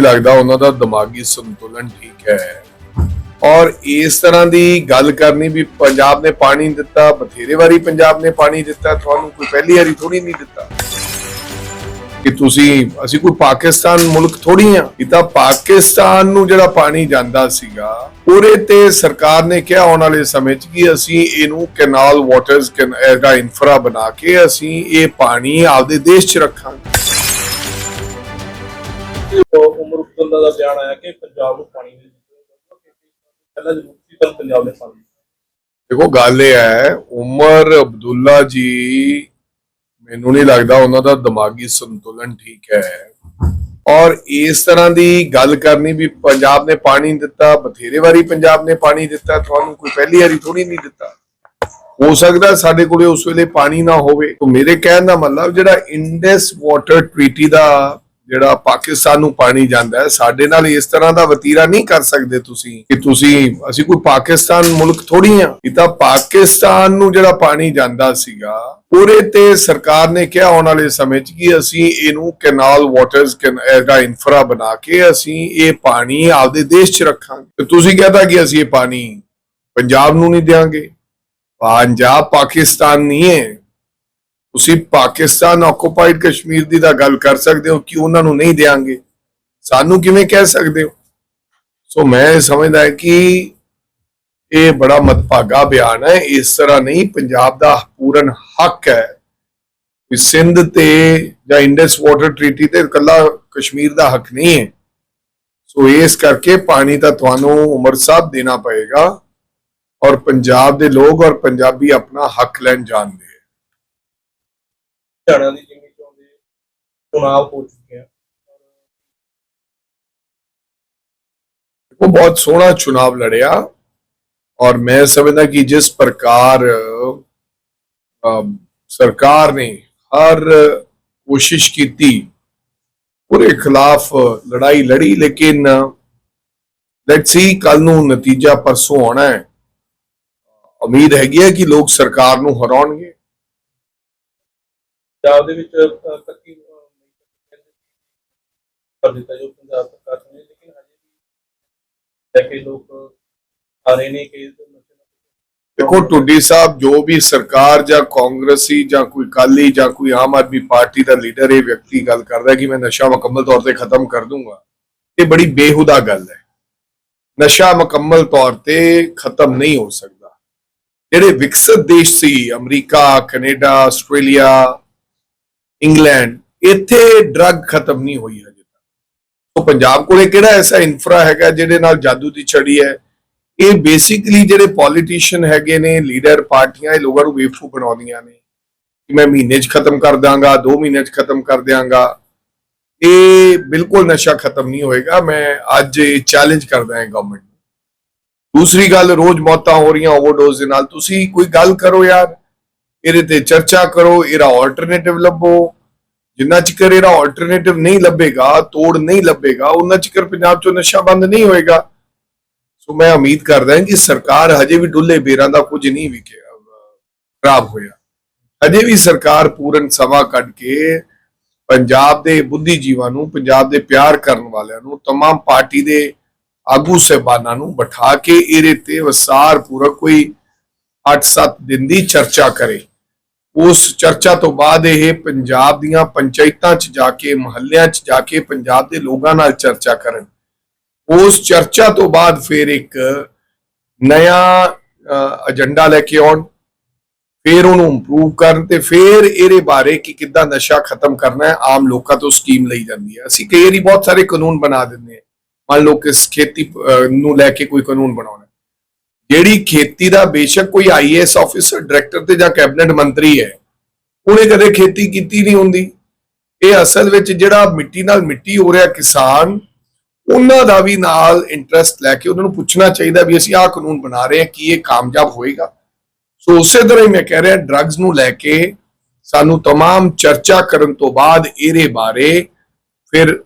ਲੱਗਦਾ ਉਹਨਾਂ ਦਾ ਦਿਮਾਗੀ ਸੰਤੁਲਨ ਠੀਕ ਹੈ। ਔਰ ਇਸ ਤਰ੍ਹਾਂ ਦੀ ਗੱਲ ਕਰਨੀ ਵੀ ਪੰਜਾਬ ਨੇ ਪਾਣੀ ਦਿੱਤਾ, ਬਥੇਰੇ ਵਾਰੀ ਪੰਜਾਬ ਨੇ ਪਾਣੀ ਦਿੱਤਾ, ਤੁਹਾਨੂੰ ਕੋਈ ਪਹਿਲੀ ਵਾਰੀ ਥੋੜੀ ਨਹੀਂ ਦਿੱਤਾ। ਕਿ ਤੁਸੀਂ, ਅਸੀਂ ਕੋਈ ਪਾਕਿਸਤਾਨ ਮੁਲਕ ਥੋੜੀ ਆ ਇਹ ਤਾਂ ਪਾਕਿਸਤਾਨ ਨੂੰ ਜਿਹੜਾ ਪਾਣੀ ਜਾਂਦਾ ਸੀਗਾ, ਉਹਦੇ ਤੇ ਸਰਕਾਰ ਨੇ ਕਿਹਾ ਆਉਣ ਵਾਲੇ ਸਮੇਂ 'ਚ ਕਿ ਅਸੀਂ ਇਹਨੂੰ ਕੈਨਾਲ ਵਾਟਰਸ ਦਾ ਇਨਫਰਾ ਬਣਾ ਕੇ ਅਸੀਂ ਇਹ ਪਾਣੀ ਆਪਦੇ ਦੇਸ਼ 'ਚ ਰੱਖਾਂਗੇ। ਉਮਰ ਦਾ ਬਿਆਨ ਆਇਆ ਕਿ ਪੰਜਾਬ ਨੂੰ ਪਾਣੀ ਨਹੀਂ ਪਹਿਲਾਂ ਜ਼ਰੂਰ ਸੀ, ਪਰ ਪੰਜਾਬ ਨੇ ਪਾਣੀ ਦੇਖੋ, ਗੱਲ ਇਹ ਹੈ, ਉਮਰ ਅਬਦੁੱਲਾ ਜੀ, ਮੈਨੂੰ ਨਹੀਂ ਲੱਗਦਾ ਉਹਨਾਂ ਦਾ ਦਿਮਾਗੀ ਸੰਤੁਲਨ ਠੀਕ ਹੈ। ਔਰ ਇਸ ਤਰ੍ਹਾਂ ਦੀ ਗੱਲ ਕਰਨੀ ਵੀ ਪੰਜਾਬ ਨੇ ਪਾਣੀ ਦਿੱਤਾ, ਬਥੇਰੇ ਵਾਰੀ ਪੰਜਾਬ ਨੇ ਪਾਣੀ ਦਿੱਤਾ, ਤੁਹਾਨੂੰ ਕੋਈ ਪਹਿਲੀ ਵਾਰੀ ਥੋੜੀ ਨਹੀਂ ਦਿੱਤਾ। ਹੋ ਸਕਦਾ ਸਾਡੇ ਕੋਲੇ ਉਸ ਵੇਲੇ ਪਾਣੀ ਨਾ ਹੋਵੇ। ਮੇਰੇ ਕਹਿਣ ਦਾ ਮਤਲਬ, ਜਿਹੜਾ ਇੰਡਸ ਵਾਟਰ ਟ੍ਰੀਟੀ ਦਾ ਜਿਹੜਾ ਪਾਕਿਸਤਾਨ ਨੂੰ ਪਾਣੀ ਜਾਂਦਾ ਹੈ, ਸਾਡੇ ਨਾਲ ਇਸ ਤਰ੍ਹਾਂ ਦਾ ਵਤੀਰਾ ਨਹੀਂ ਕਰ ਸਕਦੇ ਤੁਸੀਂ ਕਿ ਤੁਸੀਂ, ਅਸੀਂ ਕੋਈ ਪਾਕਿਸਤਾਨ ਮੁਲਕ ਥੋੜੀ ਆ ਇਹ ਤਾਂ ਪਾਕਿਸਤਾਨ ਨੂੰ ਜਿਹੜਾ ਪਾਣੀ ਜਾਂਦਾ ਸੀਗਾ ਪੂਰੇ ਤੇ ਸਰਕਾਰ ਨੇ ਕਿਹਾ ਆਉਣ ਵਾਲੇ ਸਮੇਂ 'ਚ ਕਿ ਅਸੀਂ ਇਹਨੂੰ ਕੈਨਾਲ ਵਾਟਰਸ ਦਾ ਇਨਫਰਾ ਬਣਾ ਕੇ ਅਸੀਂ ਇਹ ਪਾਣੀ ਆਪਦੇ ਦੇਸ਼ 'ਚ ਰੱਖਾਂਗੇ। ਤੇ ਤੁਸੀਂ ਕਹਤਾ ਕਿ ਅਸੀਂ ਇਹ ਪਾਣੀ ਪੰਜਾਬ ਨੂੰ ਨਹੀਂ ਦੇਵਾਂਗੇ ਪੰਜਾਬ ਪਾਕਿਸਤਾਨ ਨਹੀਂ ਹੈ। ਤੁਸੀਂ ਪਾਕਿਸਤਾਨ ਆਕੂਪਾਈਡ ਕਸ਼ਮੀਰ ਦੀ ਤਾਂ ਗੱਲ ਕਰ ਸਕਦੇ ਹੋ ਕਿ ਉਹਨਾਂ ਨੂੰ ਨਹੀਂ ਦੇਾਂਗੇ ਸਾਨੂੰ ਕਿਵੇਂ ਕਹਿ ਸਕਦੇ ਹੋ? ਸੋ ਮੈਂ ਇਹ ਸਮਝਦਾ ਕਿ ਇਹ ਬੜਾ ਮਤਭਾਗਾ ਬਿਆਨ ਹੈ। ਇਸ ਤਰ੍ਹਾਂ ਨਹੀਂ, ਪੰਜਾਬ ਦਾ ਪੂਰਨ ਹੱਕ ਹੈ ਕਿ ਸਿੰਧ ਤੇ ਜਾਂ ਇੰਡਸ ਵਾਟਰ ਟ੍ਰੀਟੀ ਤੇ ਇਕੱਲਾ ਕਸ਼ਮੀਰ ਦਾ ਹੱਕ ਨਹੀਂ ਹੈ। ਸੋ ਇਸ ਕਰਕੇ ਪਾਣੀ ਤਾਂ ਤੁਹਾਨੂੰ ਉਮਰ ਸਾਹਿਬ ਦੇਣਾ ਪਏਗਾ ਔਰ ਪੰਜਾਬ ਦੇ ਲੋਕ ਔਰ ਪੰਜਾਬੀ ਆਪਣਾ ਹੱਕ ਲੈਣ ਜਾਣਦੇ। ਹਰਿਆਣਾ ਦੀ ਜਿੰਨੀ ਚੋਂ ਦੇ ਚੁਣਾਵ ਹੋ ਚੁੱਕੇ ਆ ਉਹ ਬਹੁਤ ਸੋਹਣਾ ਚੁਣਾਵ ਲੜਿਆ ਔਰ ਮੈਂ ਸਮਝਦਾ ਕਿ ਜਿਸ ਪ੍ਰਕਾਰ ਅਮ, ਸਰਕਾਰ ਨੇ ਹਰ ਕੋਸ਼ਿਸ਼ ਕੀਤੀ ਉਹਦੇ ਖਿਲਾਫ ਲੜਾਈ ਲੜੀ ਲੇਕਿਨ ਲੈਟਸ ਸੀ ਕੱਲ ਨੂੰ ਨਤੀਜਾ ਪਰਸੋਂ ਆਉਣਾ ਉਮੀਦ ਹੈਗੀ ਹੈ ਕਿ ਲੋਕ ਸਰਕਾਰ ਨੂੰ ਹਰਾਉਣਗੇ। ਪੰਜਾਬ ਦੇ ਵਿੱਚ ਅਹ, ਕੱਚੀ ਅਹ, ਕਰ ਦਿੱਤਾ ਜੋ ਪੰਜਾਬ ਸਰਕਾਰ ਨੇ ਲੇਕਿਨ ਹਜੇ ਵੀ ਲੈ ਕੇ ਲੋਕ ਆ ਰਹੇ ਨੇ ਕਿ ਦੇਖੋ ਟੁੱਡੀ ਸਾਹਿਬ ਜੋ ਵੀ ਸਰਕਾਰ ਜਾਂ ਕਾਂਗਰਸੀ ਜਾਂ ਕੋਈ ਕਾਲੀ ਜਾਂ ਕੋਈ ਆਮ ਆਦਮੀ ਪਾਰਟੀ ਦਾ ਲੀਡਰ ਇਹ ਵਿਅਕਤੀ ਗੱਲ ਕਰਦਾ ਕਿ ਮੈਂ ਨਸ਼ਾ ਮੁਕੰਮਲ ਤੌਰ ਤੇ ਖਤਮ ਕਰ ਦੂੰਗਾ ਇਹ ਬੜੀ ਬੇਹੁਦਾ ਗੱਲ ਹੈ। ਨਸ਼ਾ ਮੁਕੰਮਲ ਤੌਰ ਤੇ ਖਤਮ ਨਹੀਂ ਹੋ ਸਕਦਾ। ਜਿਹੜੇ ਵਿਕਸਿਤ ਦੇਸ਼ ਸੀ ਅਮਰੀਕਾ ਕੈਨੇਡਾ ਆਸਟ੍ਰੇਲੀਆ ਇੰਗਲੈਂਡ, ਇੱਥੇ ਡਰੱਗ ਖਤਮ ਨਹੀਂ ਹੋਈ ਹਜੇ ਤੱਕ। ਉਹ ਪੰਜਾਬ ਕੋਲੇ ਕਿਹੜਾ ਐਸਾ ਇਨਫਰਾ ਹੈਗਾ ਜਿਹਦੇ ਨਾਲ ਜਾਦੂ ਦੀ ਛੜੀ ਹੈ? ਇਹ ਬੇਸਿਕਲੀ ਜਿਹੜੇ ਪੋਲੀਟੀਸ਼ੀਅਨ ਹੈਗੇ ਨੇ ਲੀਡਰ ਪਾਰਟੀਆਂ, ਇਹ ਲੋਕਾਂ ਨੂੰ ਬੇਵਕੂਫ ਬਣਾਉਂਦੀਆਂ ਨੇ। ਕਿ ਮੈਂ ਮਹੀਨੇ 'ਚ ਖਤਮ ਕਰ ਦਾਂਗਾ 2 ਮਹੀਨੇ 'ਚ ਖਤਮ ਕਰ ਦਿਆਂਗਾ। ਇਹ ਬਿਲਕੁਲ ਨਸ਼ਾ ਖਤਮ ਨਹੀਂ ਹੋਏਗਾ। ਮੈਂ ਅੱਜ ਇਹ ਚੈਲੰਜ ਕਰਦਾ ਹਾਂ ਗਵਰਨਮੈਂਟ ਨੂੰ। ਦੂਸਰੀ ਗੱਲ, ਰੋਜ਼ ਮੌਤਾਂ ਹੋ ਰਹੀਆਂ ਓਵਰਡੋਜ਼ ਦੇ ਨਾਲ। ਤੁਸੀਂ ਕੋਈ ਗੱਲ ਕਰੋ ਯਾਰ। ਇਹਦੇ ਤੇ ਚਰਚਾ ਕਰੋ ਇਹਦਾ ਆਲਟਰਨੇਟਿਵ ਲੱਭੋ ਜਿੰਨਾ ਚਿਰ ਇਹਦਾ ਆਲਟਰਨੇਟਿਵ ਨਹੀਂ ਲੱਭੇਗਾ ਤੋੜ ਨਹੀਂ ਲੱਭੇਗਾ ਉਹਨਾਂ ਚਿਰ ਪੰਜਾਬ 'ਚੋਂ ਨਸ਼ਾ ਬੰਦ ਨਹੀਂ ਹੋਏਗਾ ਸੋ ਮੈਂ ਉਮੀਦ ਕਰਦਾ ਹਾਂ ਕਿ ਸਰਕਾਰ ਹਜੇ ਵੀ ਡੁੱਲੇ ਬੇਰਾਂ ਦਾ ਕੁਝ ਨਹੀਂ ਵਿਕਿਆ ਖਰਾਬ ਹੋਇਆ ਹਜੇ ਵੀ ਸਰਕਾਰ ਪੂਰਨ ਸਮਾਂ ਕੱਢ ਕੇ ਪੰਜਾਬ ਦੇ ਬੁੱਧੀਜੀਵਾਂ ਨੂੰ ਪੰਜਾਬ ਦੇ ਪਿਆਰ ਕਰਨ ਵਾਲਿਆਂ ਨੂੰ तमाम ਪਾਰਟੀ ਦੇ ਆਗੂ ਸਹਿਬਾਨਾਂ ਨੂੰ ਬਿਠਾ ਕੇ ਇਹਦੇ ਤੇ ਵਸਾਰ ਪੂਰਕ ਕੋਈ 8-7 ਦਿਨ ਦੀ ਚਰਚਾ ਕਰੇ ਉਸ ਚਰਚਾ ਤੋਂ ਬਾਅਦ ਇਹ ਪੰਜਾਬ ਦੀਆਂ ਪੰਚਾਇਤਾਂ 'ਚ ਜਾ ਕੇ, ਮਹੱਲਿਆਂ 'ਚ ਜਾ ਕੇ ਪੰਜਾਬ ਦੇ ਲੋਕਾਂ ਨਾਲ ਚਰਚਾ ਕਰਨ। ਉਸ ਚਰਚਾ ਤੋਂ ਬਾਅਦ ਫਿਰ ਇੱਕ ਨਇਆ ਏਜੰਡਾ ਲੈ ਕੇ ਆਉਣ, ਫਿਰ ਉਹਨੂੰ ਇੰਪਰੂਵ ਕਰਨ ਤੇ ਫਿਰ ਇਹਦੇ ਬਾਰੇ ਕਿ ਕਿੱਦਾਂ ਨਸ਼ਾ ਖਤਮ ਕਰਨਾ ਹੈ, ਆਮ ਲੋਕਾਂ ਤੋਂ ਸਕੀਮ ਲਈ ਜਾਂਦੀ ਹੈ। ਅਸੀਂ ਕਈ ਵਾਰੀ ਬਹੁਤ ਸਾਰੇ ਕਾਨੂੰਨ ਬਣਾ ਦਿੰਦੇ ਹਾਂ। ਮੰਨ ਲਓ ਕਿ ਖੇਤੀ ਨੂੰ ਲੈ ਕੇ ਕੋਈ ਕਾਨੂੰਨ ਬਣਾਉਣਾ ਜਿਹੜੀ ਖੇਤੀ ਦਾ ਬੇਸ਼ੱਕ ਕੋਈ ਆਈਏਐਸ ਆਫੀਸਰ ਡਾਇਰੈਕਟਰ ਤੇ ਜਾਂ ਕੈਬਨਿਟ ਮੰਤਰੀ ਹੈ ਉਹਨੇ ਕਦੇ ਖੇਤੀ ਕੀਤੀ ਨਹੀਂ ਹੁੰਦੀ ਇਹ ਅਸਲ ਵਿੱਚ ਜਿਹੜਾ ਮਿੱਟੀ ਨਾਲ ਮਿੱਟੀ ਹੋ ਰਿਹਾ ਕਿਸਾਨ ਉਹਨਾਂ ਦਾ ਵੀ ਨਾਲ ਇੰਟਰਸਟ ਲੈ ਕੇ ਉਹਨਾਂ ਨੂੰ ਪੁੱਛਣਾ ਚਾਹੀਦਾ ਵੀ ਅਸੀਂ ਆਹ ਕਾਨੂੰਨ ਬਣਾ ਰਹੇ ਹਾਂ ਕੀ ਇਹ ਕਾਮਯਾਬ ਹੋਏਗਾ ਸੋ ਉਸੇ ਤਰ੍ਹਾਂ ਹੀ ਮੈਂ ਕਹਿ ਰਿਹਾ ਡਰੱਗਸ ਨੂੰ ਲੈ ਕੇ ਸਾਨੂੰ तमाम ਚਰਚਾ ਕਰਨ ਤੋਂ ਬਾਅਦ ਇਹਦੇ ਬਾਰੇ ਫਿਰ